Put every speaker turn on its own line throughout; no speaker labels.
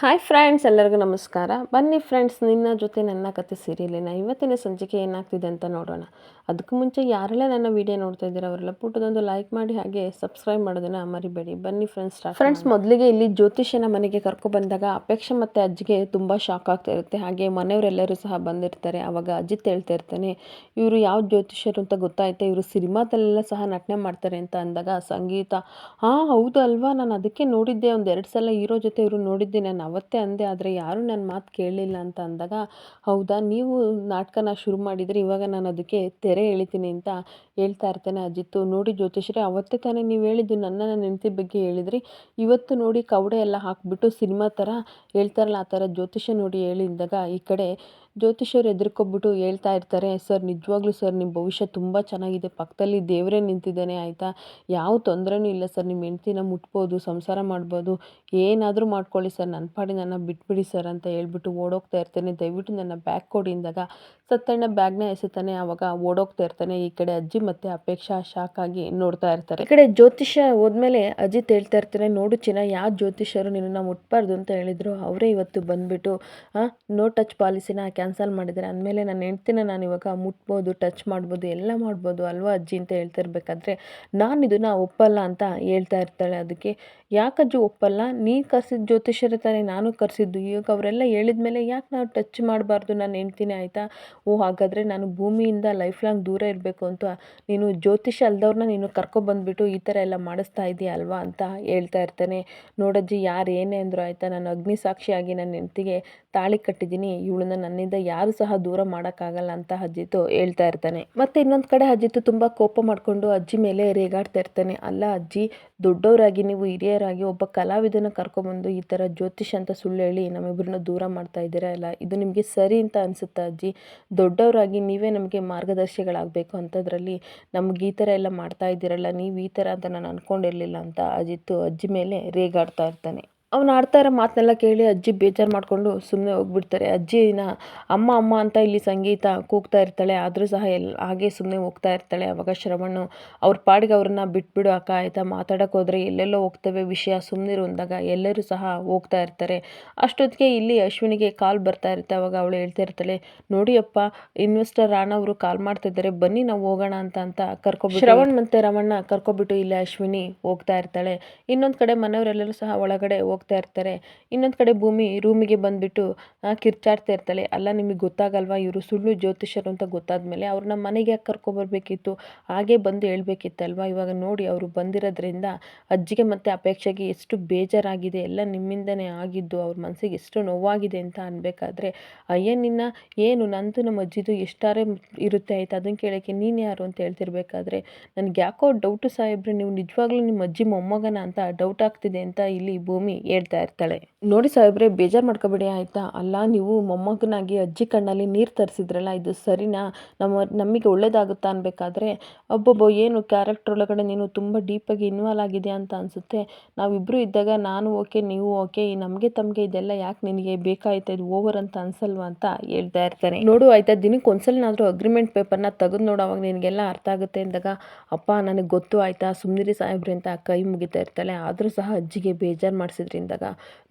Hi friends ಎಲ್ಲರಿಗೂ ನಮಸ್ಕಾರ. ಬನ್ನಿ ಫ್ರೆಂಡ್ಸ್ ನಿನ್ನ ಜೊತೆ ನನ್ನ ಕತೆ ಸೀರಿಯಲಿನ ಇವತ್ತಿನ ಸಂಚಿಕೆ ಏನಾಗ್ತಿದೆ ಅಂತ ನೋಡೋಣ. ಅದಕ್ಕೂ ಮುಂಚೆ ಯಾರೆಲ್ಲ ನನ್ನ ವಿಡಿಯೋ ನೋಡ್ತಾ ಇದ್ದೀರಾ ಅವರೆಲ್ಲ ಪುಟ್ಟದೊಂದು ಲೈಕ್ ಮಾಡಿ ಹಾಗೆ ಸಬ್ಸ್ಕ್ರೈಬ್ ಮಾಡೋದನ್ನು ಮರಿಬೇಡಿ. ಬನ್ನಿ ಫ್ರೆಂಡ್ಸ್ ಫ್ರೆಂಡ್ಸ್ ಮೊದಲಿಗೆ ಇಲ್ಲಿ ಜ್ಯೋತಿಷನ ಮನೆಗೆ ಕರ್ಕೊ ಬಂದಾಗ ಅಪೇಕ್ಷೆ ಮತ್ತು ಅಜ್ಜಿಗೆ ತುಂಬ ಶಾಕ್ ಆಗ್ತಾ ಇರುತ್ತೆ. ಹಾಗೆ ಮನೆಯವರೆಲ್ಲರೂ ಸಹ ಬಂದಿರ್ತಾರೆ. ಆವಾಗ ಅಜಿತ್ ಹೇಳ್ತಾ ಇರ್ತಾನೆ, ಇವರು ಯಾವ ಜ್ಯೋತಿಷರು ಅಂತ ಗೊತ್ತಾಯ್ತೆ? ಇವರು ಸಿನಿಮಾದಲ್ಲೆಲ್ಲ ಸಹ ನಟನೆ ಮಾಡ್ತಾರೆ ಅಂತ ಅಂದಾಗ ಸಂಗೀತ ಹಾಂ ಹೌದು ಅಲ್ವಾ? ನಾನು ಅದಕ್ಕೆ ನೋಡಿದ್ದೆ. ಒಂದು ಎರಡು ಸಲ ಇರೋ ಜೊತೆ ಇವರು ನೋಡಿದ್ದೆ. ನಾನು ಅವತ್ತೇ ಅಂದೆ, ಆದರೆ ಯಾರೂ ನನ್ನ ಮಾತು ಕೇಳಲಿಲ್ಲ ಅಂತ ಅಂದಾಗ, ಹೌದಾ, ನೀವು ನಾಟಕನ ಶುರು ಮಾಡಿದರೆ, ಇವಾಗ ನಾನು ಅದಕ್ಕೆ ತೆರೆ ಎಳಿತೀನಿ ಅಂತ ಹೇಳ್ತಾ ಇರ್ತೇನೆ ಅಜಿತ್ತು. ನೋಡಿ ಜ್ಯೋತಿಷ್ರೆ ಅವತ್ತೇ ತಾನೇ ನೀವು ಹೇಳಿದ್ದು ನನ್ನ ನನ್ನ ಬಗ್ಗೆ ಹೇಳಿದ್ರಿ. ಇವತ್ತು ನೋಡಿ ಕವಡೆ ಎಲ್ಲ ಹಾಕಿಬಿಟ್ಟು ಸಿನಿಮಾ ಥರ ಹೇಳ್ತಾರಲ್ಲ, ಆ ಥರ ಜ್ಯೋತಿಷ್ಯ ನೋಡಿ ಹೇಳಿದಾಗ ಈ ಕಡೆ ಜ್ಯೋತಿಷರು ಎದುರ್ಕೊಬಿಟ್ಟು ಹೇಳ್ತಾ ಇರ್ತಾರೆ, ಸರ್, ನಿಜವಾಗ್ಲೂ ಸರ್ ನಿಮ್ಮ ಭವಿಷ್ಯ ತುಂಬ ಚೆನ್ನಾಗಿದೆ. ಪಕ್ಕದಲ್ಲಿ ದೇವರೇ ನಿಂತಿದ್ದಾನೆ, ಆಯಿತಾ? ಯಾವ ತೊಂದರೆನೂ ಇಲ್ಲ ಸರ್. ನಿಮ್ಮ ಹೆಂಡ್ತಿನ ಮುಟ್ಬೋದು, ಸಂಸಾರ ಮಾಡ್ಬೋದು. ಏನಾದರೂ ಮಾಡ್ಕೊಳ್ಳಿ ಸರ್. ನನ್ನ ಪಾಡಿ ನನ್ನ ಬಿಟ್ಬಿಡಿ ಸರ್ ಅಂತ ಹೇಳ್ಬಿಟ್ಟು ಓಡೋಗ್ತಾ ಇರ್ತೇನೆ. ದಯವಿಟ್ಟು ನನ್ನ ಬ್ಯಾಗ್ ಕೊಡಿ ಅಂದಾಗ ಸತ್ತಣ್ಣ ಬ್ಯಾಗ್ನ ಎಸೆತಾನೆ. ಆವಾಗ ಓಡೋಗ್ತಾ ಇರ್ತಾನೆ. ಈ ಕಡೆ ಅಜ್ಜಿ ಮತ್ತೆ ಅಪೇಕ್ಷಾ ಶಾಕ್ ಆಗಿ ನೋಡ್ತಾ ಇರ್ತಾರೆ. ಈ ಕಡೆ ಜ್ಯೋತಿಷ್ಯ ಹೋದ್ಮೇಲೆ ಅಜಿತ್ ಹೇಳ್ತಾ ಇರ್ತಾರೆ ನೋಡು ಚಿನ್ನ ಯಾವ ಜ್ಯೋತಿಷ್ಯರು ನಿನ್ನ ಮುಟ್ಬಾರ್ದು ಅಂತ ಹೇಳಿದ್ರು. ಅವರೇ ಇವತ್ತು ಬಂದ್ಬಿಟ್ಟು ನೋ ಟಚ್ ಪಾಲಿಸಿನ ಕ್ಯಾನ್ಸಲ್ ಮಾಡಿದ್ದಾರೆ. ಅಂದಮೇಲೆ ನನ್ನ ಹೆಂಡ್ತಿನ ನಾನು ಇವಾಗ ಮುಟ್ಬೋದು ಟಚ್ ಮಾಡ್ಬೋದು, ಎಲ್ಲ ಮಾಡ್ಬೋದು ಅಲ್ವಾ ಅಜ್ಜಿ ಅಂತ ಹೇಳ್ತಾ ಇರಬೇಕಾದ್ರೆ ನಾನು ಇದನ್ನು ಒಪ್ಪಲ್ಲ ಅಂತ ಹೇಳ್ತಾ ಇರ್ತಾಳೆ ಅದಕ್ಕೆ. ಯಾಕಜ್ಜಿ ಒಪ್ಪಲ್ಲ? ನೀ ಕರ್ಸಿದ ಜ್ಯೋತಿಷ್ಯರ ತಾನೇ ನಾನು ಕರೆಸಿದ್ದು. ಇವಾಗ ಅವರೆಲ್ಲ ಹೇಳಿದ ಮೇಲೆ ಯಾಕೆ ನಾವು ಟಚ್ ಮಾಡಬಾರ್ದು ನಾನು ಹೆಂಡ್ತೀನಿ ಆಯಿತಾ? ಓ, ಹಾಗಾದರೆ ನಾನು ಭೂಮಿಯಿಂದ ಲೈಫ್ ಲಾಂಗ್ ದೂರ ಇರಬೇಕು ಅಂತ ನೀನು ಜ್ಯೋತಿಷ್ಯ ಅಲ್ದವ್ರನ್ನ ನೀನು ಕರ್ಕೊಬಂದ್ಬಿಟ್ಟು ಈ ಥರ ಎಲ್ಲ ಮಾಡಿಸ್ತಾ ಇದೆಯಾ ಅಲ್ವಾ ಅಂತ ಹೇಳ್ತಾ ಇರ್ತಾನೆ. ನೋಡಜ್ಜಿ ಯಾರು ಏನೇ ಅಂದರು ಆಯಿತಾ? ನಾನು ಅಗ್ನಿ ಸಾಕ್ಷಿಯಾಗಿ ನನ್ನ ಹೆಂಡ್ತಿಗೆ ತಾಳಿ ಕಟ್ಟಿದ್ದೀನಿ. ಇವಳನ್ನ ನನ್ನಿಂದ ಯಾರು ಸಹ ದೂರ ಮಾಡೋಕ್ಕಾಗಲ್ಲ ಅಂತ ಅಜ್ಜಿತು ಹೇಳ್ತಾ ಇರ್ತಾನೆ. ಮತ್ತು ಇನ್ನೊಂದು ಕಡೆ ಅಜ್ಜಿತು ತುಂಬ ಕೋಪ ಮಾಡಿಕೊಂಡು ಅಜ್ಜಿ ಮೇಲೆ ರೇಗಾಡ್ತಾ ಇರ್ತಾನೆ. ಅಲ್ಲ ಅಜ್ಜಿ, ದೊಡ್ಡವರಾಗಿ ನೀವು ಹಿರಿಯರಾಗಿ ಒಬ್ಬ ಕಲಾವಿದನ ಕರ್ಕೊಂಬಂದು ಈ ಥರ ಜ್ಯೋತಿಷ್ ಅಂತ ಸುಳ್ಳು ಹೇಳಿ ನಮ್ಮಿಬ್ಬರನ್ನ ದೂರ ಮಾಡ್ತಾ ಇದ್ದೀರಾ ಅಲ್ಲ ಇದು ನಿಮಗೆ ಸರಿ ಅಂತ ಅನಿಸುತ್ತಾ ಅಜ್ಜಿ? ದೊಡ್ಡವರಾಗಿ ನೀವೇ ನಮಗೆ ಮಾರ್ಗದರ್ಶಿಗಳಾಗಬೇಕು ಅಂಥದ್ರಲ್ಲಿ ನಮ್ಗೆ ಈ ಥರ ಎಲ್ಲ ಮಾಡ್ತಾ ಇದ್ದೀರಲ್ಲ, ನೀವು ಈ ಥರ ಅಂತ ನಾನು ಅಂದ್ಕೊಂಡಿರಲಿಲ್ಲ ಅಂತ ಅಜಿತ್ತು ಅಜ್ಜಿ ಮೇಲೆ ರೇಗಾಡ್ತಾ ಇರ್ತಾನೆ. ಅವ್ನು ಆಡ್ತಾ ಇರೋ ಮಾತನ್ನೆಲ್ಲ ಕೇಳಿ ಅಜ್ಜಿ ಬೇಜಾರು ಮಾಡಿಕೊಂಡು ಸುಮ್ಮನೆ ಹೋಗ್ಬಿಡ್ತಾರೆ. ಅಜ್ಜಿನ ಅಮ್ಮ ಅಮ್ಮ ಅಂತ ಇಲ್ಲಿ ಸಂಗೀತ ಕೂಗ್ತಾ ಇರ್ತಾಳೆ ಆದರೂ ಸಹ ಎಲ್ಲ ಹಾಗೆ ಸುಮ್ಮನೆ ಹೋಗ್ತಾ ಇರ್ತಾಳೆ. ಅವಾಗ ಶ್ರವಣ್ಣು ಅವ್ರ ಪಾಡಿಗೆ ಅವ್ರನ್ನ ಬಿಟ್ಬಿಡು ಅಕ್ಕ ಆಯಿತಾ? ಮಾತಾಡೋಕೆ ಹೋದರೆ ಎಲ್ಲೆಲ್ಲೋ ಹೋಗ್ತವೆ ವಿಷಯ ಸುಮ್ಮನಿರು ಅಂದಾಗ ಎಲ್ಲರೂ ಸಹ ಹೋಗ್ತಾ ಇರ್ತಾರೆ. ಅಷ್ಟೊತ್ತಿಗೆ ಇಲ್ಲಿ ಅಶ್ವಿನಿಗೆ ಕಾಲ್ ಬರ್ತಾ ಇರುತ್ತೆ. ಅವಾಗ ಅವಳು ಹೇಳ್ತಾ ಇರ್ತಾಳೆ ನೋಡಿಯಪ್ಪ ಇನ್ವೆಸ್ಟರ್ ರಾಣವರು ಕಾಲ್ ಮಾಡ್ತಿದ್ದಾರೆ ಬನ್ನಿ ನಾವು ಹೋಗೋಣ ಅಂತ ಅಂತ ಕರ್ಕೊಬಿಟ್ಟು ಶ್ರವಣ್ ಮತ್ತೆ ರಮಣ್ಣ ಕರ್ಕೊಬಿಟ್ಟು ಇಲ್ಲಿ ಅಶ್ವಿನಿ ಹೋಗ್ತಾ ಇರ್ತಾಳೆ. ಇನ್ನೊಂದು ಕಡೆ ಮನೆಯವರೆಲ್ಲರೂ ಸಹ ಒಳಗಡೆ ಹೋಗ್ತಾ ಇರ್ತಾರೆ. ಇನ್ನೊಂದು ಕಡೆ ಭೂಮಿ ರೂಮಿಗೆ ಬಂದುಬಿಟ್ಟು ಕಿರ್ಚಾಡ್ತಾ ಇರ್ತಾಳೆ. ಅಲ್ಲ, ನಿಮಗೆ ಗೊತ್ತಾಗಲ್ವಾ? ಇವರು ಸುಳ್ಳು ಜ್ಯೋತಿಷರು ಅಂತ ಗೊತ್ತಾದ್ಮೇಲೆ ಅವ್ರನ್ನ ಮನೆಗೆ ಯಾಕೆ ಕರ್ಕೊಬರ್ಬೇಕಿತ್ತು? ಹಾಗೆ ಬಂದು ಹೇಳ್ಬೇಕಿತ್ತಲ್ವ? ಇವಾಗ ನೋಡಿ, ಅವರು ಬಂದಿರೋದ್ರಿಂದ ಅಜ್ಜಿಗೆ ಮತ್ತು ಅಪೇಕ್ಷೆಗೆ ಎಷ್ಟು ಬೇಜಾರಾಗಿದೆ. ಎಲ್ಲ ನಿಮ್ಮಿಂದನೇ ಆಗಿದ್ದು, ಅವ್ರ ಮನಸ್ಸಿಗೆ ಎಷ್ಟು ನೋವಾಗಿದೆ ಅಂತ ಅನ್ಬೇಕಾದ್ರೆ, ಅಯ್ಯ, ನಿನ್ನ ಏನು? ನಂದು ನಮ್ಮ ಅಜ್ಜಿದು ಎಷ್ಟಾರೆ ಇರುತ್ತೆ ಆಯ್ತು? ಅದನ್ನು ಕೇಳೋಕ್ಕೆ ನೀನು ಯಾರು ಅಂತ ಹೇಳ್ತಿರ್ಬೇಕಾದ್ರೆ, ನನಗೆ ಯಾಕೋ ಡೌಟು ಸಾಹೇಬ್ರೆ, ನೀವು ನಿಜವಾಗ್ಲೂ ನಿಮ್ಮ ಅಜ್ಜಿ ಮೊಮ್ಮಗನ ಅಂತ ಡೌಟ್ ಆಗ್ತಿದೆ ಅಂತ ಇಲ್ಲಿ ಭೂಮಿ ಹೇಳ್ತಾ ಇರ್ತಾಳೆ. ನೋಡಿ ಸಾಹೇಬ್ರೆ, ಬೇಜಾರು ಮಾಡ್ಕೋಬೇಡಿ ಆಯಿತಾ? ಅಲ್ಲ, ನೀವು ಮೊಮ್ಮಗನಾಗಿ ಅಜ್ಜಿ ಕಣ್ಣಲ್ಲಿ ನೀರು ತರಿಸಿದ್ರಲ್ಲ, ಇದು ಸರಿನಾ? ನಮ್ಮ ನಮಗೆ ಒಳ್ಳೇದಾಗುತ್ತಾ ಅನ್ಬೇಕಾದ್ರೆ? ಒಬ್ಬೊಬ್ಬ ಏನು ಕ್ಯಾರೆಕ್ಟರ್ ಒಳಗಡೆ ನೀನು ತುಂಬ ಡೀಪಾಗಿ ಇನ್ವಾಲ್ವ್ ಆಗಿದೆ ಅಂತ ಅನಿಸುತ್ತೆ. ನಾವಿಬ್ಬರು ಇದ್ದಾಗ ನಾನು ಓಕೆ, ನೀವು ಓಕೆ ನಮಗೆ ತಮಗೆ ಇದೆಲ್ಲ ಯಾಕೆ ನಿನಗೆ ಬೇಕಾಯ್ತಾ? ಇದು ಓವರ್ ಅಂತ ಅನ್ಸಲ್ವಾ ಅಂತ ಹೇಳ್ತಾ ಇರ್ತಾನೆ. ನೋಡು ಆಯ್ತಾ, ದಿನಕ್ಕೆ ಒಂದ್ಸಲನಾದರೂ ಅಗ್ರಿಮೆಂಟ್ ಪೇಪರ್ನ ತೆಗೆದು ನೋಡು, ಅವಾಗ ನಿನಗೆಲ್ಲ ಅರ್ಥ ಆಗುತ್ತೆ ಅಂದಾಗ, ಅಪ್ಪ, ನನಗೆ ಗೊತ್ತು ಆಯ್ತಾ, ಸುಮ್ನಿರಿ ಸಾಹೇಬ್ರೆ ಅಂತ ಕೈ ಮುಗಿತಾ ಇರ್ತಾಳೆ. ಆದರೂ ಸಹ ಅಜ್ಜಿಗೆ ಬೇಜಾರು ಮಾಡಿಸಿದ್ರಿಂದಾಗ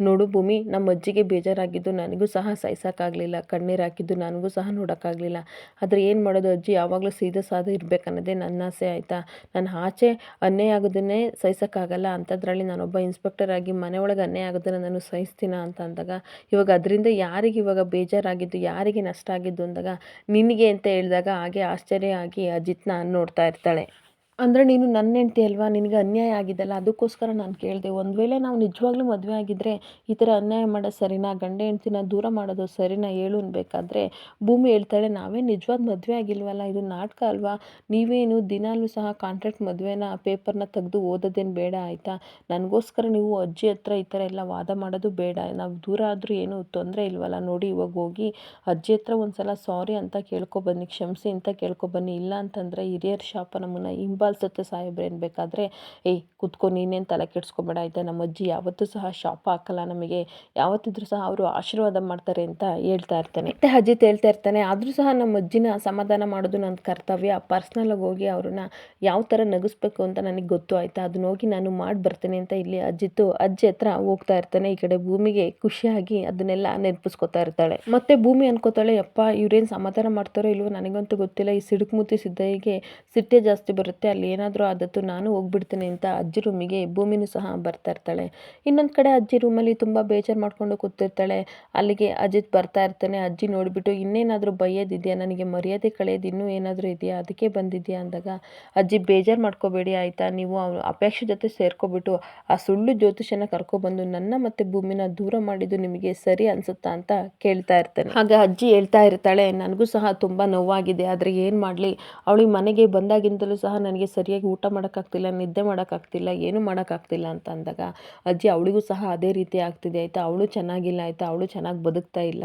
ನೋಡು ಭೂಮಿ ನಮ್ಮ ಅಜ್ಜಿಗೆ ಬೇಜಾರಾಗಿದ್ದು ನನಗೂ ಸಹ ಸಹಿಸೋಕ್ಕಾಗಲಿಲ್ಲ. ಕಣ್ಣೀರು ಹಾಕಿದ್ದು ನನಗೂ ಸಹ ನೋಡೋಕ್ಕಾಗಲಿಲ್ಲ. ಆದರೆ ಏನು ಮಾಡೋದು ಅಜ್ಜಿ? ಯಾವಾಗಲೂ ಸೀದಾ ಸಾದ ಇರಬೇಕನ್ನೋದೇ ನನ್ನ ಆಸೆ ಆಯಿತಾ? ನಾನು ಆಚೆ ಅನ್ಯಾಯ ಆಗೋದನ್ನೇ ಸಹಿಸೋಕ್ಕಾಗಲ್ಲ. ಅಂಥದ್ರಲ್ಲಿ ನಾನೊಬ್ಬ ಇನ್ಸ್ಪೆಕ್ಟರ್ ಆಗಿ ಮನೆ ಒಳಗೆ ಅನ್ಯಾಯ ಆಗೋದನ್ನು ನಾನು ಸಹಿಸ್ತೀನ ಅಂತ ಅಂದಾಗ, ಇವಾಗ ಅದರಿಂದ ಯಾರಿಗೆ ಇವಾಗ ಬೇಜಾರಾಗಿದ್ದು, ಯಾರಿಗೆ ನಷ್ಟ ಆಗಿದ್ದು ಅಂದಾಗ, ನಿನಗೆ ಅಂತ ಹೇಳಿದಾಗ ಹಾಗೆ ಆಶ್ಚರ್ಯ ಆಗಿ ಅಜಿತ್ನ ನೋಡ್ತಾ ಇರ್ತಾಳೆ. ಅಂದರೆ ನೀನು ನನ್ನ ಹೆಂಡ್ತಿ ಅಲ್ವಾ? ನಿನಗೆ ಅನ್ಯಾಯ ಆಗಿದ್ದಲ್ಲ ಅದಕ್ಕೋಸ್ಕರ ನಾನು ಕೇಳಿದೆ. ಒಂದು ವೇಳೆ ನಾವು ನಿಜವಾಗ್ಲೂ ಮದುವೆ ಆಗಿದ್ದರೆ ಈ ಥರ ಅನ್ಯಾಯ ಮಾಡೋದು ಸರಿನಾ? ಗಂಡ ಹೆಂಡ್ತಿನ ದೂರ ಮಾಡೋದು ಸರಿನಾ? ಹೇಳು ಅನ್ಬೇಕಾದ್ರೆ ಭೂಮಿ ಹೇಳ್ತಾಳೆ, ನಾವೇ ನಿಜವಾದ ಮದುವೆ ಆಗಿಲ್ವಲ್ಲ? ಇದು ನಾಟಕ ಅಲ್ವಾ? ನೀವೇನು ದಿನಾಲೂ ಸಹ ಕಾಂಟ್ರಾಕ್ಟ್ ಮದುವೆನ ಪೇಪರ್ನ ತೆಗೆದು ಓದೋದೇನು ಬೇಡ ಆಯಿತಾ? ನನಗೋಸ್ಕರ ನೀವು ಅಜ್ಜಿ ಹತ್ರ ಈ ಥರ ಎಲ್ಲ ವಾದ ಮಾಡೋದು ಬೇಡ. ನಾವು ದೂರ ಆದರೂ ಏನೂ ತೊಂದರೆ ಇಲ್ವಲ್ಲ? ನೋಡಿ ಇವಾಗ ಹೋಗಿ ಅಜ್ಜಿ ಹತ್ರ ಒಂದು ಸಲ ಸಾರಿ ಅಂತ ಕೇಳ್ಕೊಬನ್ನಿ ಕ್ಷಮಿಸಿ ಅಂತ ಕೇಳ್ಕೊಬನ್ನಿ ಇಲ್ಲ ಅಂತಂದರೆ ಹಿರಿಯರ ಶಾಪ ನಮ್ಮನ್ನು ಹಿಂಬ ಹಿಂಬಾಲಿಸುತ್ತೆ ಸಾಹೇಬ್ರೇನು ಬೇಕಾದರೆ? ಏಯ್, ಕುತ್ಕೊ, ನೀನೇನು ತಲೆ ಕೆಡಿಸ್ಕೊಬೇಡ. ಆಯಿತಾ? ನಮ್ಮ ಅಜ್ಜಿ ಯಾವತ್ತೂ ಸಹ ಶಾಪ ಹಾಕಲ್ಲ ನಮಗೆ. ಯಾವತ್ತಿದ್ರೂ ಸಹ ಅವರು ಆಶೀರ್ವಾದ ಮಾಡ್ತಾರೆ ಅಂತ ಹೇಳ್ತಾ ಇರ್ತಾನೆ. ಮತ್ತೆ ಅಜಿತ್ ಹೇಳ್ತಾ ಇರ್ತಾನೆ, ಆದರೂ ಸಹ ನಮ್ಮ ಅಜ್ಜಿನ ಸಮಾಧಾನ ಮಾಡೋದು ನನ್ನ ಕರ್ತವ್ಯ. ಪರ್ಸ್ನಲಾಗಿ ಹೋಗಿ ಅವ್ರನ್ನ ಯಾವ ಥರ ನಗಿಸ್ಬೇಕು ಅಂತ ನನಗೆ ಗೊತ್ತು ಆಯಿತಾ? ಅದನ್ನ ಹೋಗಿ ನಾನು ಮಾಡಿ ಬರ್ತೇನೆ ಅಂತ ಇಲ್ಲಿ ಅಜ್ಜಿತ್ತು ಅಜ್ಜಿ ಹತ್ರ ಹೋಗ್ತಾ ಇರ್ತಾನೆ. ಈ ಕಡೆ ಭೂಮಿಗೆ ಖುಷಿಯಾಗಿ ಅದನ್ನೆಲ್ಲ ನೆನಪಿಸ್ಕೊತಾ ಇರ್ತಾಳೆ. ಮತ್ತೆ ಭೂಮಿ ಅನ್ಕೋತಾಳೆ, ಯಪ್ಪ, ಇವ್ರೇನು ಸಮಾಧಾನ ಮಾಡ್ತಾರೋ ಇಲ್ವೋ? ನನಗಂತೂ ಗೊತ್ತಿಲ್ಲ. ಈ ಸಿಡುಕ್ಮುತ್ತಿ ಸಿದ್ದಯ್ಯಗೆ ಸಿಟ್ಟೆ ಜಾಸ್ತಿ ಬರುತ್ತೆ. ಅಲ್ಲಿ ಏನಾದರೂ ಆದತ್ತು ನಾನು ಹೋಗ್ಬಿಡ್ತೀನಿ ಅಂತ ಅಜ್ಜಿ ರೂಮಿಗೆ ಭೂಮಿನೂ ಸಹ ಬರ್ತಾ ಇರ್ತಾಳೆ. ಇನ್ನೊಂದು ಕಡೆ ಅಜ್ಜಿ ರೂಮಲ್ಲಿ ತುಂಬ ಬೇಜಾರು ಮಾಡಿಕೊಂಡು ಕೂತಿರ್ತಾಳೆ. ಅಲ್ಲಿಗೆ ಅಜಿತ್ ಬರ್ತಾ ಇರ್ತಾನೆ. ಅಜ್ಜಿ ನೋಡಿಬಿಟ್ಟು, ಇನ್ನೇನಾದರೂ ಬಯ್ಯೋದಿದೆಯಾ? ನನಗೆ ಮರ್ಯಾದೆ ಕಳೆಯೋದು ಇನ್ನೂ ಏನಾದರೂ ಇದೆಯಾ? ಅದಕ್ಕೆ ಬಂದಿದೆಯಾ ಅಂದಾಗ, ಅಜ್ಜಿ ಬೇಜಾರು ಮಾಡ್ಕೋಬೇಡಿ ಆಯಿತಾ? ನೀವು ಅಪೇಕ್ಷೆ ಜೊತೆ ಸೇರ್ಕೊಬಿಟ್ಟು ಆ ಸುಳ್ಳು ಜ್ಯೋತಿಷನ ಕರ್ಕೊಬಂದು ನನ್ನ ಮತ್ತೆ ಭೂಮಿನ ದೂರ ಮಾಡಿದ್ದು ನಿಮಗೆ ಸರಿ ಅನಿಸುತ್ತಾ ಅಂತ ಕೇಳ್ತಾ ಇರ್ತಾನೆ. ಆಗ ಅಜ್ಜಿ ಹೇಳ್ತಾ ಇರ್ತಾಳೆ, ನನಗೂ ಸಹ ತುಂಬ ನೋವಾಗಿದೆ. ಆದರೆ ಏನು ಮಾಡಲಿ? ಅವಳಿಗೆ ಮನೆಗೆ ಬಂದಾಗಿಂದಲೂ ಸಹ ನನಗೆ ಸರಿಯಾಗಿ ಊಟ ಮಾಡೋಕ್ಕಾಗ್ತಿಲ್ಲ, ನಿದ್ದೆ ಮಾಡೋಕ್ಕಾಗ್ತಿಲ್ಲ, ಏನೂ ಮಾಡೋಕ್ಕಾಗ್ತಿಲ್ಲ ಅಂತ ಅಂದಾಗ ಅಜ್ಜಿ ಅವಳಿಗೂ ಸಹ ಅದೇ ರೀತಿ ಆಗ್ತಿದೆ. ಆಯಿತಾ, ಅವಳು ಚೆನ್ನಾಗಿಲ್ಲ, ಆಯಿತಾ, ಅವಳು ಚೆನ್ನಾಗಿ ಬದುಕ್ತಾ ಇಲ್ಲ.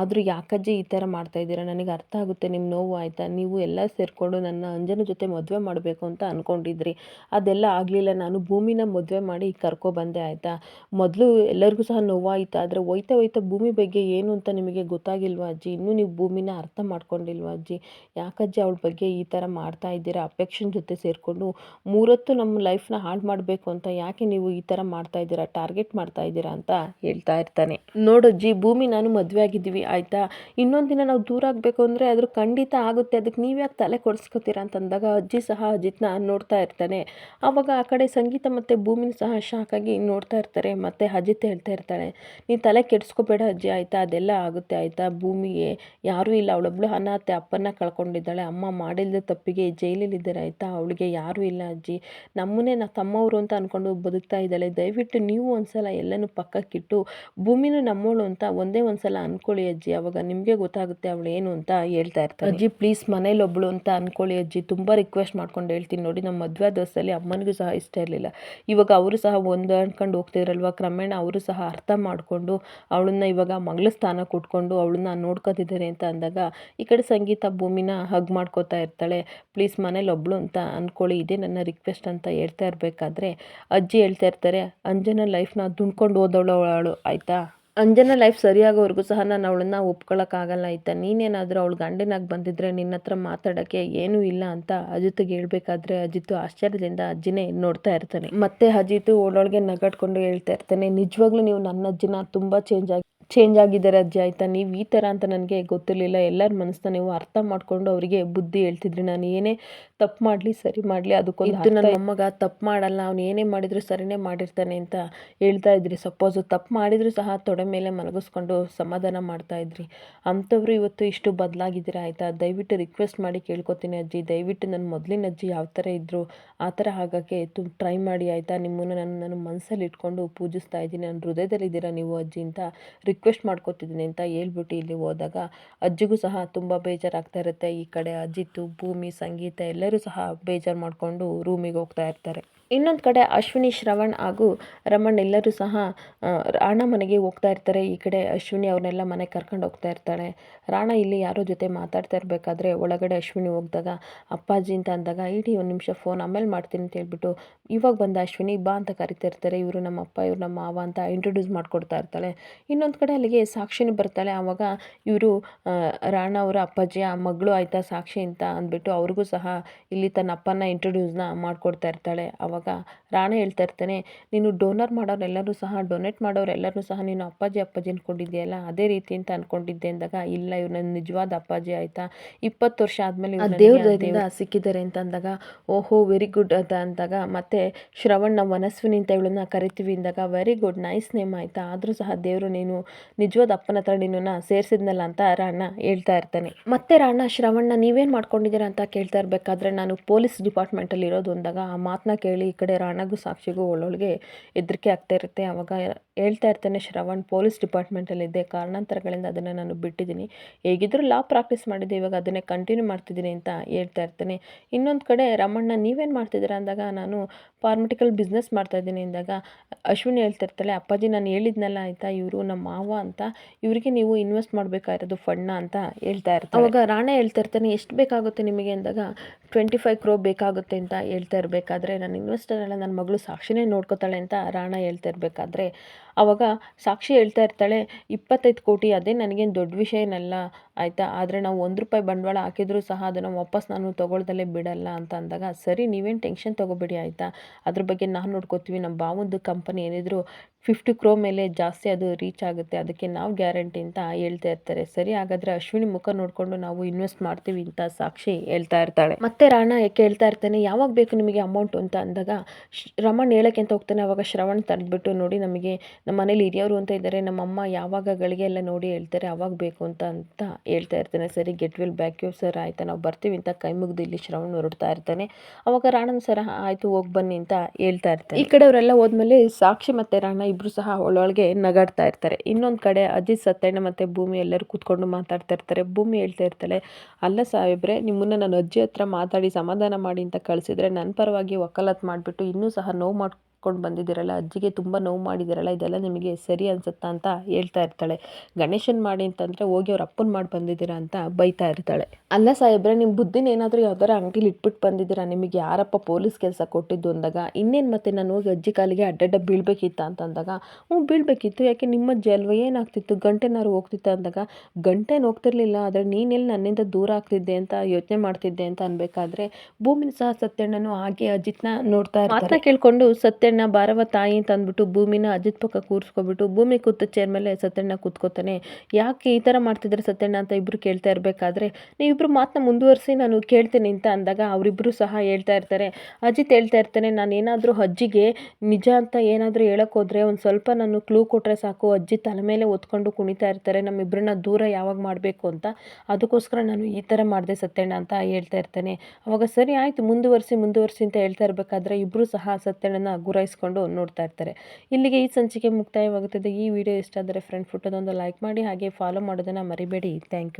ಆದರೂ ಯಾಕಜ್ಜಿ ಈ ಥರ ಮಾಡ್ತಾ ಇದ್ದೀರಾ? ನನಗೆ ಅರ್ಥ ಆಗುತ್ತೆ, ನಿಮ್ಮ ನೋವು ಆಯಿತಾ? ನೀವು ಎಲ್ಲ ಸೇರಿಕೊಂಡು ನನ್ನ ಅಂಜನ ಜೊತೆ ಮದುವೆ ಮಾಡಬೇಕು ಅಂತ ಅಂದ್ಕೊಂಡಿದ್ರಿ ಅದೆಲ್ಲ ಆಗಲಿಲ್ಲ. ನಾನು ಭೂಮಿನ ಮದುವೆ ಮಾಡಿ ಕರ್ಕೊಬಂದೆ ಆಯಿತಾ? ಮೊದಲು ಎಲ್ಲರಿಗೂ ಸಹ ನೋವಾಯಿತಾ, ಆದರೆ ಹೋಯ್ತಾ ಹೋಯ್ತಾ ಭೂಮಿ ಬಗ್ಗೆ ಏನು ಅಂತ ನಿಮಗೆ ಗೊತ್ತಾಗಿಲ್ವಾ ಅಜ್ಜಿ? ಇನ್ನೂ ನೀವು ಭೂಮಿನ ಅರ್ಥ ಮಾಡ್ಕೊಂಡಿಲ್ವಾ ಅಜ್ಜಿ? ಯಾಕಜ್ಜಿ ಅವಳ ಬಗ್ಗೆ ಈ ಥರ ಮಾಡ್ತಾ ಇದ್ದೀರಾ? ಅಪೇಕ್ಷನ್ ಜೊತೆ ಸೇರಿಕೊಂಡು ಮೂರೊತ್ತು ನಮ್ಮ ಲೈಫ್ನ ಹಾಳು ಮಾಡಬೇಕು ಅಂತ ಯಾಕೆ ನೀವು ಈ ಥರ ಮಾಡ್ತಾ ಇದ್ದೀರಾ ಟಾರ್ಗೆಟ್ ಮಾಡ್ತಾ ಇದ್ದೀರಾ ಅಂತ ಹೇಳ್ತಾ ಇರ್ತಾನೆ. ನೋಡಜ್ಜಿ ಭೂಮಿ ನಾನು ಮದುವೆ ಆಗಿದ್ದೀವಿ, ಆಯಿತಾ? ಇನ್ನೊಂದು ದಿನ ನಾವು ದೂರ ಆಗಬೇಕು ಅಂದರೆ ಅದ್ರ ಖಂಡಿತ ಆಗುತ್ತೆ. ಅದಕ್ಕೆ ನೀವು ಯಾಕೆ ತಲೆ ಕೊಡಿಸ್ಕೋತೀರಾ ಅಂತಂದಾಗ ಅಜ್ಜಿ ಸಹ ಅಜಿತ್ನ ನೋಡ್ತಾ ಇರ್ತಾನೆ. ಆವಾಗ ಆ ಕಡೆ ಸಂಗೀತ ಮತ್ತು ಭೂಮಿನ ಸಹ ಶಾಕಾಗಿ ನೋಡ್ತಾ ಇರ್ತಾರೆ. ಮತ್ತು ಅಜಿತ್ ಹೇಳ್ತಾ ಇರ್ತಾಳೆ, ನೀನು ತಲೆ ಕೆಡಿಸ್ಕೋಬೇಡ ಅಜ್ಜಿ, ಆಯಿತಾ? ಅದೆಲ್ಲ ಆಗುತ್ತೆ, ಆಯಿತಾ? ಭೂಮಿಗೆ ಯಾರೂ ಇಲ್ಲ. ಅವಳೊಬ್ಳು ಅನಾಥೆ ಅಪ್ಪನ ಕಳ್ಕೊಂಡಿದ್ದಾಳೆ. ಅಮ್ಮ ಮಾಡಿಲ್ಲದ ತಪ್ಪಿಗೆ ಜೈಲಲ್ಲಿದ್ದಾರೆ ಆಯಿತಾ? ಅವಳಿಗೆ ಯಾರೂ ಇಲ್ಲ ಅಜ್ಜಿ. ನಮ್ಮನ್ನೇ ನಾ, ತಮ್ಮವರು ಅಂತ ಅಂದ್ಕೊಂಡು ಬದುಕ್ತಾ ಇದ್ದಾಳೆ. ದಯವಿಟ್ಟು ನೀವು ಒಂದ್ಸಲ ಎಲ್ಲನೂ ಪಕ್ಕಕ್ಕಿಟ್ಟು ಭೂಮಿನೂ ನಮ್ಮವಳು ಅಂತ ಒಂದೇ ಒಂದ್ಸಲ ಅಂದ್ಕೊಳ್ಳಿ ಅಜ್ಜಿ. ಅವಾಗ ನಿಮಗೆ ಗೊತ್ತಾಗುತ್ತೆ ಅವಳು ಏನು ಅಂತ ಹೇಳ್ತಾ ಇರ್ತಾರೆ ಅಜ್ಜಿ ಪ್ಲೀಸ್ ಮನೇಲಿ ಒಬ್ಬಳು ಅಂತ ಅಂದ್ಕೊಳ್ಳಿ ಅಜ್ಜಿ. ತುಂಬ ರಿಕ್ವೆಸ್ಟ್ ಮಾಡ್ಕೊಂಡು ಹೇಳ್ತೀನಿ ನೋಡಿ. ನಮ್ಮ ಮದುವೆ ದಿವಸದಲ್ಲಿ ಅಮ್ಮನಿಗೂ ಸಹ ಇಷ್ಟ ಇರಲಿಲ್ಲ. ಇವಾಗ ಅವರು ಸಹ ಒಂದು ಅಂದ್ಕೊಂಡು ಹೋಗ್ತಿದ್ರಲ್ವ ಕ್ರಮೇಣ ಅವರು ಸಹ ಅರ್ಥ ಮಾಡಿಕೊಂಡು ಅವಳನ್ನ ಇವಾಗ ಮಗಳ ಸ್ಥಾನ ಕೊಟ್ಕೊಂಡು ಅವಳನ್ನ ನೋಡ್ಕೋತಿದ್ದಾರೆ ಅಂತ ಅಂದಾಗ ಈ ಕಡೆ ಸಂಗೀತ ಭೂಮಿನ ಹಗ್ ಮಾಡ್ಕೋತಾ ಇರ್ತಾಳೆ. ಪ್ಲೀಸ್ ಮನೇಲಿ ಒಬ್ಳು ಅಂತ ಅಂದ್ಕೊಳ್ಳಿ ಇದೇ ನನ್ನ ರಿಕ್ವೆಸ್ಟ್ ಅಂತ ಹೇಳ್ತಾ ಇರಬೇಕಾದ್ರೆ, ಅಜ್ಜಿ ಹೇಳ್ತಾ ಇರ್ತಾರೆ, ಅಂಜನ ಲೈಫ್ನ ದುಣ್ಕೊಂಡು ಹೋದವಳು ಅವಳು, ಆಯಿತಾ? ಅಂಜನ ಲೈಫ್ ಸರಿಯಾಗೋವರೆಗೂ ಸಹ ನಾನು ಅವಳನ್ನ ಒಪ್ಕೊಳ್ಳೋಕ್ಕಾಗಲ್ಲ ಆಯಿತಾ? ನೀನೇನಾದರೂ ಅವಳು ಗಂಡನಾಗಿ ಬಂದಿದ್ರೆ ನಿನ್ನ ಹತ್ರ ಮಾತಾಡೋಕ್ಕೆ ಏನೂ ಇಲ್ಲ ಅಂತ ಅಜಿತ್ಗೆ ಹೇಳ್ಬೇಕಾದ್ರೆ ಅಜಿತ್ ಆಶ್ಚರ್ಯದಿಂದ ಅಜ್ಜಿನೇ ನೋಡ್ತಾ ಇರ್ತಾನೆ. ಮತ್ತೆ ಅಜಿತು ಓಡೊಳಗೆ ನಗಾಡ್ಕೊಂಡು ಹೇಳ್ತಾ ಇರ್ತಾನೆ, ನಿಜವಾಗ್ಲೂ ನೀವು ನನ್ನ ಅಜ್ಜಿನ ತುಂಬ ಚೇಂಜ್ ಆಗಿ ಚೇಂಜ್ ಆಗಿದ್ದಾರೆ ಅಜ್ಜಿ ಆಯಿತಾ? ನೀವು ಈ ಥರ ಅಂತ ನನಗೆ ಗೊತ್ತಿರಲಿಲ್ಲ. ಎಲ್ಲರ ಮನಸ್ಸನ್ನ ನೀವು ಅರ್ಥ ಮಾಡಿಕೊಂಡು ಅವರಿಗೆ ಬುದ್ಧಿ ಹೇಳ್ತಿದ್ರಿ. ನಾನು ಏನೇ ತಪ್ಪು ಮಾಡಲಿ ಸರಿ ಮಾಡಲಿ ಅದಕ್ಕೊಂದು ಇದು ನನ್ನ ಮೊಮ್ಮಗ ತಪ್ಪು ಮಾಡಲ್ಲ. ಅವ್ನು ಏನೇ ಮಾಡಿದರೂ ಸರಿನೇ ಮಾಡಿರ್ತಾನೆ ಅಂತ ಹೇಳ್ತಾ ಇದ್ರಿ. ಸಪೋಸು ತಪ್ಪು ಮಾಡಿದರೂ ಸಹ ತೊಡೆ ಮೇಲೆ ಮಲಗಿಸ್ಕೊಂಡು ಸಮಾಧಾನ ಮಾಡ್ತಾ ಇದ್ರಿ. ಅಂಥವ್ರು ಇವತ್ತು ಇಷ್ಟು ಬದಲಾಗಿದ್ದೀರಾ ಆಯಿತಾ? ದಯವಿಟ್ಟು ರಿಕ್ವೆಸ್ಟ್ ಮಾಡಿ ಕೇಳ್ಕೊತೀನಿ ಅಜ್ಜಿ. ದಯವಿಟ್ಟು ನನ್ನ ಮೊದಲಿನ ಅಜ್ಜಿ ಯಾವ ಥರ ಇದ್ದರು ಆ ಥರ ಆಗೋಕ್ಕೆ ತುಂಬ ಟ್ರೈ ಮಾಡಿ ಆಯಿತಾ? ನಿಮ್ಮನ್ನು ನಾನು ನನ್ನ ಮನಸ್ಸಲ್ಲಿ ಇಟ್ಕೊಂಡು ಪೂಜಿಸ್ತಾ ಇದ್ದೀನಿ. ನನ್ನ ಹೃದಯದಲ್ಲಿದ್ದೀರಾ ನೀವು ಅಜ್ಜಿ ಅಂತ ರಿಕ್ವೆಸ್ಟ್ ಮಾಡ್ಕೊತಿದ್ದೀನಿ ಅಂತ ಹೇಳ್ಬಿಟ್ಟು ಇಲ್ಲಿ ಹೋದಾಗ ಅಜ್ಜಿಗೂ ಸಹ ತುಂಬ ಬೇಜಾರಾಗ್ತಾ ಇರುತ್ತೆ. ಈ ಕಡೆ ಅಜ್ಜಿತ್ತು ಭೂಮಿ, ಸಂಗೀತ ಎಲ್ಲರೂ ಸಹ ಬೇಜಾರು ಮಾಡಿಕೊಂಡು ರೂಮಿಗೆ ಹೋಗ್ತಾ ಇರ್ತಾರೆ. ಇನ್ನೊಂದು ಕಡೆ ಅಶ್ವಿನಿ, ಶ್ರವಣ್ ಹಾಗೂ ರಮಣ್ ಎಲ್ಲರೂ ಸಹ ರಾಣ ಮನೆಗೆ ಹೋಗ್ತಾ ಇರ್ತಾರೆ. ಈ ಕಡೆ ಅಶ್ವಿನಿ ಅವ್ರನ್ನೆಲ್ಲ ಮನೆಗೆ ಕರ್ಕೊಂಡು ಹೋಗ್ತಾ ಇರ್ತಾಳೆ. ರಾಣ ಇಲ್ಲಿ ಯಾರೋ ಜೊತೆ ಮಾತಾಡ್ತಾ ಇರಬೇಕಾದ್ರೆ ಒಳಗಡೆ ಅಶ್ವಿನಿ ಹೋಗಿದಾಗ, ಅಪ್ಪಾಜಿ ಅಂತ ಅಂದಾಗ, ಇಡೀ ಒಂದು ನಿಮಿಷ ಫೋನ್ ಆಮೇಲೆ ಮಾಡ್ತೀನಿ ಅಂತ ಹೇಳ್ಬಿಟ್ಟು ಇವಾಗ ಬಂದ ಅಶ್ವಿನಿ, ಬಾ ಅಂತ ಕರಿತಾ ಇರ್ತಾರೆ. ಇವರು ನಮ್ಮ ಅಪ್ಪ ಇವರು ನಮ್ಮ ಮಾವ ಅಂತ ಇಂಟ್ರೊಡ್ಯೂಸ್ ಮಾಡ್ಕೊಡ್ತಾ ಇರ್ತಾಳೆ. ಇನ್ನೊಂದು ಅಲ್ಲಿಗೆ ಸಾಕ್ಷಿನೂ ಬರ್ತಾಳೆ. ಆವಾಗ ಇವರು ರಾಣ ಅವರ ಅಪ್ಪಾಜಿ ಆ ಮಗಳು ಆಯಿತಾ ಸಾಕ್ಷಿ ಅಂತ ಅಂದ್ಬಿಟ್ಟು ಅವ್ರಿಗೂ ಸಹ ಇಲ್ಲಿ ತನ್ನ ಅಪ್ಪನ ಇಂಟ್ರೊಡ್ಯೂಸ್ನ ಮಾಡ್ಕೊಡ್ತಾ ಇರ್ತಾಳೆ. ಆವಾಗ ರಾಣ ಹೇಳ್ತಾ ಇರ್ತಾನೆ ನೀನು ಡೋನರ್ ಮಾಡೋರೆಲ್ಲರೂ ಸಹ ಡೊನೇಟ್ ಮಾಡೋರೆಲ್ಲರೂ ಸಹ ನೀನು ಅಪ್ಪಾಜಿ ಅಪ್ಪಾಜಿ ಅಂದ್ಕೊಂಡಿದ್ದೀಯಲ್ಲ ಅದೇ ರೀತಿ ಅಂತ ಅಂದ್ಕೊಂಡಿದ್ದೆ ಅಂದಾಗ ಇಲ್ಲ ಇವ್ರು ನನ್ನ ನಿಜವಾದ ಅಪ್ಪಾಜಿ ಆಯಿತಾ? ಇಪ್ಪತ್ತು ವರ್ಷ ಆದಮೇಲೆ ದೇವ್ರ ಸಿಕ್ಕಿದ್ದಾರೆ ಅಂತ ಅಂದಾಗ ಓಹೋ ವೆರಿ ಗುಡ್ ಅಂತ ಅಂದಾಗ ಮತ್ತೆ ಶ್ರವಣ್ ಮನಸ್ವಿನಿ ಅಂತ ಇವಳನ್ನ ಕರಿತೀವಿ ಅಂದಾಗ ವೆರಿ ಗುಡ್ ನೈಸ್ ನೇಮ್ ಆಯಿತಾ? ಆದರೂ ಸಹ ದೇವರು ನೀನು ನಿಜವಾದ ಅಪ್ಪನ ಹತ್ರ ನಿನ್ನನ್ನು ಸೇರಿಸಿದ್ನಲ್ಲ ಅಂತ ರಾಣ ಹೇಳ್ತಾ ಇರ್ತಾನೆ. ಮತ್ತೆ ರಾಣ ಶ್ರವಣ್ಣ, ನೀವೇನು ಮಾಡ್ಕೊಂಡಿದ್ದೀರಾ ಅಂತ ಕೇಳ್ತಾ ಇರಬೇಕಾದ್ರೆ ನಾನು ಪೊಲೀಸ್ ಡಿಪಾರ್ಟ್ಮೆಂಟಲ್ಲಿ ಇರೋದು ಅಂದಾಗ ಆ ಮಾತನ್ನ ಕೇಳಿ ಈ ಕಡೆ ರಾಣಗೂ ಸಾಕ್ಷಿಗೂ ಒಳ್ಳೊಳಗೆ ಹೆದರಿಕೆ ಆಗ್ತಾ ಇರುತ್ತೆ. ಆವಾಗ ಹೇಳ್ತಾ ಇರ್ತಾನೆ, ಶ್ರವಣ್, ಪೊಲೀಸ್ ಡಿಪಾರ್ಟ್ಮೆಂಟಲ್ಲಿದ್ದೆ ಕಾರಣಾಂತರಗಳಿಂದ ಅದನ್ನು ನಾನು ಬಿಟ್ಟಿದ್ದೀನಿ. ಹೇಗಿದ್ದರೂ ಲಾ ಪ್ರಾಕ್ಟೀಸ್ ಮಾಡಿದ್ದೆ ಇವಾಗ ಅದನ್ನೇ ಕಂಟಿನ್ಯೂ ಮಾಡ್ತಿದ್ದೀನಿ ಅಂತ ಹೇಳ್ತಾ ಇರ್ತಾನೆ. ಇನ್ನೊಂದು ಕಡೆ ರಮಣ್ಣ, ನೀವೇನು ಮಾಡ್ತಿದ್ದೀರಾ ಅಂದಾಗ ನಾನು ಫಾರ್ಮಟಿಕಲ್ ಬಿಸ್ನೆಸ್ ಮಾಡ್ತಾ ಇದ್ದೀನಿ ಅಂದಾಗ ಅಶ್ವಿನಿ ಹೇಳ್ತಾ ಇರ್ತಾಳೆ, ಅಪ್ಪಾಜಿ ನಾನು ಹೇಳಿದ್ನಲ್ಲ ಆಯಿತಾ ಇವರು, ನಮ್ಮ ಮಾವ ಮಾವ ಅಂತ ಇವರಿಗೆ ನೀವು ಇನ್ವೆಸ್ಟ್ ಮಾಡಬೇಕಾಗಿರೋದು ಫಂಡ್ನ ಅಂತ ಹೇಳ್ತಾ ಇರ್ತಾರೆ. ಅವಾಗ ರಾಣ ಹೇಳ್ತಾ ಇರ್ತಾನೆ, ಎಷ್ಟು ಬೇಕಾಗುತ್ತೆ ನಿಮಗೆ? ಅಂದಾಗ ಟ್ವೆಂಟಿ ಫೈವ್ ಕ್ರೋ ಬೇಕಾಗುತ್ತೆ ಅಂತ ಹೇಳ್ತಾ ಇರಬೇಕಾದ್ರೆ ನಾನು ಇನ್ವೆಸ್ಟರ್ ಅಲ್ಲ ನನ್ನ ಮಗಳು ಸಾಕ್ಷಿನೇ ನೋಡ್ಕೋತಾಳೆ ಅಂತ ರಾಣ ಹೇಳ್ತಾ ಇರಬೇಕಾದ್ರೆ ಅವಾಗ ಸಾಕ್ಷಿ ಹೇಳ್ತಾ ಇರ್ತಾಳೆ, ಇಪ್ಪತ್ತೈದು ಕೋಟಿ, ಅದೇ ನನಗೇನು ದೊಡ್ಡ ವಿಷಯ ಏನಲ್ಲ, ಆಯಿತಾ? ಆದರೆ ನಾವು ಒಂದು ರೂಪಾಯಿ ಬಂಡವಾಳ ಹಾಕಿದರೂ ಸಹ ಅದನ್ನು ವಾಪಸ್ ನಾನು ತೊಗೊಳ್ದಲ್ಲೇ ಬಿಡಲ್ಲ ಅಂತ ಅಂದಾಗ, ಸರಿ, ನೀವೇನು ಟೆನ್ಷನ್ ತೊಗೋಬೇಡಿ ಆಯಿತಾ? ಅದ್ರ ಬಗ್ಗೆ ನಾನು ನೋಡ್ಕೋತೀವಿ ನಮ್ಮ ಬಾವಂದು ಕಂಪನಿ ಏನಿದ್ರು ಫಿಫ್ಟಿ ಕ್ರೋ ಮೇಲೆ ಜಾಸ್ತಿ ಅದು ರೀಚ್ ಆಗುತ್ತೆ, ಅದಕ್ಕೆ ನಾವು ಗ್ಯಾರಂಟಿ ಅಂತ ಹೇಳ್ತಾ ಇರ್ತಾರೆ. ಸರಿ, ಹಾಗಾದರೆ ಅಶ್ವಿನಿ ಮುಖ ನೋಡಿಕೊಂಡು ನಾವು ಇನ್ವೆಸ್ಟ್ ಮಾಡ್ತೀವಿ ಅಂತ ಸಾಕ್ಷಿ ಹೇಳ್ತಾ ಇರ್ತಾಳೆ. ಮತ್ತೆ ರಾಣ ಕೇಳ್ತಾ ಇರ್ತಾನೆ, ಯಾವಾಗ ಬೇಕು ನಿಮಗೆ ಅಮೌಂಟು ಅಂತ ಅಂದಾಗ ರಮಣ್ ಹೇಳೋಕ್ಕೆ ಅಂತ ಹೋಗ್ತಾನೆ, ಅವಾಗ ಶ್ರವಣ್ ತಡೆದ್ಬಿಟ್ಟು ನೋಡಿ ನಮಗೆ ನಮ್ಮ ಮನೇಲಿ ಹಿರಿಯವರು ಅಂತ ಇದ್ದಾರೆ ನಮ್ಮಮ್ಮ ಯಾವಾಗ ಗಳಿಗೆ ಎಲ್ಲ ನೋಡಿ ಹೇಳ್ತಾರೆ, ಅವಾಗ ಬೇಕು ಅಂತ ಅಂತ ಹೇಳ್ತಾ ಇರ್ತಾನೆ. ಸರಿ get will back you sir ಆಯ್ತಾ? ನಾವು ಬರ್ತೀವಿ ಅಂತ ಕೈ ಮುಗಿದು ಇಲ್ಲಿ ಶ್ರವಣ್ ಹೊರಡ್ತಾ ಇರ್ತಾನೆ. ಅವಾಗ ರಾಣನ್ ಸರ ಆಯಿತು, ಹೋಗಿ ಬನ್ನಿ ಅಂತ ಹೇಳ್ತಾ ಇರ್ತಾರೆ ಈ ಕಡೆ ಅವರೆಲ್ಲ ಹೋದ್ಮೇಲೆ ಸಾಕ್ಷಿ ಮತ್ತೆ ರಾಣ ಇಬ್ರು ಸಹ ಒಳೊಳಗೆ ನಗಾಡ್ತಾ ಇರ್ತಾರೆ. ಇನ್ನೊಂದು ಕಡೆ ಅಜಿತ್, ಸತ್ಯಣ್ಣ ಮತ್ತೆ ಭೂಮಿ ಎಲ್ಲರೂ ಕೂತ್ಕೊಂಡು ಮಾತಾಡ್ತಾ ಇರ್ತಾರೆ. ಭೂಮಿ ಹೇಳ್ತಾ ಇರ್ತಾಳೆ, ಅಲ್ಲ ಸಾಹೇಬ್ರೆ, ನಿಮ್ಮನ್ನ ನಾನು ಅಜ್ಜಿ ಹತ್ರ ಮಾತಾಡಿ ಸಮಾಧಾನ ಮಾಡಿ ಅಂತ ಕಳಿಸಿದ್ರೆ ನನ್ನ ಪರವಾಗಿ ವಕಾಲತ್ ಮಾಡಿಬಿಟ್ಟು ಇನ್ನೂ ಸಹ ನೋವು ಮಾಡ್ಕೊಂಡು ಬಂದಿದ್ದೀರಲ್ಲ, ಅಜ್ಜಿಗೆ ತುಂಬ ನೋವು ಮಾಡಿದ್ದೀರಲ್ಲ, ಇದೆಲ್ಲ ನಿಮಗೆ ಸರಿ ಅನ್ಸುತ್ತಾ ಅಂತ ಹೇಳ್ತಾ ಇರ್ತಾಳೆ. ಗಣೇಶನ್ ಮಾಡಿ ಅಂತಂದರೆ ಹೋಗಿ ಅವ್ರ ಅಪ್ಪನ ಮಾಡಿ ಬಂದಿದ್ದೀರಾ ಅಂತ ಬೈತಾ ಇರ್ತಾಳೆ. ಅಲ್ಲ ಸಾಹೇಬ್ರೆ ನಿಮ್ಮ ಬುದ್ಧಿನ ಏನಾದರೂ ಯಾವ್ದಾರ ಅಂಗಡಿಲಿ ಇಟ್ಬಿಟ್ಟು ಬಂದಿದ್ದೀರಾ? ನಿಮಗೆ ಯಾರಪ್ಪ ಪೊಲೀಸ್ ಕೆಲಸ ಕೊಟ್ಟಿದ್ದು ಅಂದಾಗ, ಇನ್ನೇನು ಮತ್ತೆ ನಾನು ಹೋಗಿ ಅಜ್ಜಿ ಕಾಲಿಗೆ ಅಡ್ಡಡ್ಡ ಬೀಳ್ಬೇಕಿತ್ತ ಅಂತ ಅಂದಾಗ, ಹ್ಞೂ ಬೀಳ್ಬೇಕಿತ್ತು, ಯಾಕೆ ನಿಮ್ಮ ಜಲ್ವ ಏನಾಗ್ತಿತ್ತು? ಗಂಟೆನಾರು ಹೋಗ್ತಿತ್ತು ಅಂದಾಗ, ಗಂಟೆನ ಹೋಗ್ತಿರ್ಲಿಲ್ಲ, ಆದರೆ ನೀನೆಲ್ಲಿ ನನ್ನಿಂದ ದೂರ ಆಗ್ತಿದ್ದೆ ಅಂತ ಯೋಚನೆ ಮಾಡ್ತಿದ್ದೆ ಅಂತ ಅನ್ಬೇಕಾದ್ರೆ ಭೂಮಿನ ಸಹ ಸತ್ಯಣ್ಣನು ಹಾಗೆ ಅಜಿತ್ನ ನೋಡ್ತಾ ಇರ್ತಾರೆ. ಕೇಳ್ಕೊಂಡು ಸತ್ಯಣ್ಣ ಬಾರವ ತಾಯಿ ಅಂತ ಅಂದ್ಬಿಟ್ಟು ಭೂಮಿನ ಅಜಿತ್ ಪಕ್ಕ ಕೂರಿಸ್ಕೊಬಿಟ್ಟು ಭೂಮಿ ಕೂತ ಚೇರ್ ಮೇಲೆ ಸತ್ಯಣ್ಣ ಕೂತ್ಕೋತಾನೆ. ಯಾಕೆ ಈ ಥರ ಮಾಡ್ತಿದ್ರೆ ಸತ್ಯಣ್ಣ ಅಂತ ಇಬ್ಬರು ಕೇಳ್ತಾ ಇರಬೇಕಾದ್ರೆ ನೀವಿಬ್ಬರು ಮಾತನ್ನ ಮುಂದುವರಿಸಿ ನಾನು ಕೇಳ್ತೀನಿ ಅಂತ ಅಂದಾಗ ಅವರಿಬ್ಬರು ಸಹ ಹೇಳ್ತಾ ಇರ್ತಾರೆ. ಅಜಿತ್ ಹೇಳ್ತಾ ಇರ್ತಾನೆ, ನಾನು ಏನಾದರೂ ಅಜ್ಜಿಗೆ ನಿಜ ಅಂತ ಏನಾದರೂ ಹೇಳೋಕ್ಕೋದ್ರೆ ಒಂದು ಸ್ವಲ್ಪ ನಾನು ಕ್ಲೂ ಕೊಟ್ಟರೆ ಸಾಕು. ಅಜ್ಜಿ ತಲೆ ಮೇಲೆ ಒತ್ಕೊಂಡು ಕುಣಿತಾ ಇರ್ತಾರೆ. ನಮ್ಮಿಬ್ಬರನ್ನ ದೂರ ಯಾವಾಗ ಮಾಡಬೇಕು ಅಂತ. ಅದಕ್ಕೋಸ್ಕರ ನಾನು ಈ ಥರ ಮಾಡಿದೆ ಸತ್ಯಣ್ಣ ಅಂತ ಹೇಳ್ತಾ ಇರ್ತಾನೆ. ಅವಾಗ ಸರಿ, ಆಯಿತು, ಮುಂದುವರಿಸಿ ಮುಂದುವರಿಸಿ ಅಂತ ಹೇಳ್ತಾ ಇರಬೇಕಾದ್ರೆ ಇಬ್ಬರು ಸಹ ಸತ್ಯಣ್ಣನ ಗುರಾಯಿಸ್ಕೊಂಡು ನೋಡ್ತಾ ಇರ್ತಾರೆ. ಇಲ್ಲಿಗೆ ಈ ಸಂಚಿಕೆ ಮುಕ್ತಾಯವಾಗುತ್ತದೆ. ಈ ವಿಡಿಯೋ ಇಷ್ಟ ಆದರೆ ಫ್ರೆಂಡ್ ಫುಟ್ಟದೊಂದು ಲೈಕ್ ಮಾಡಿ ಹಾಗೆ ಫಾಲೋ ಮಾಡೋದನ್ನು ಮರಿಬೇಡಿ. Thank you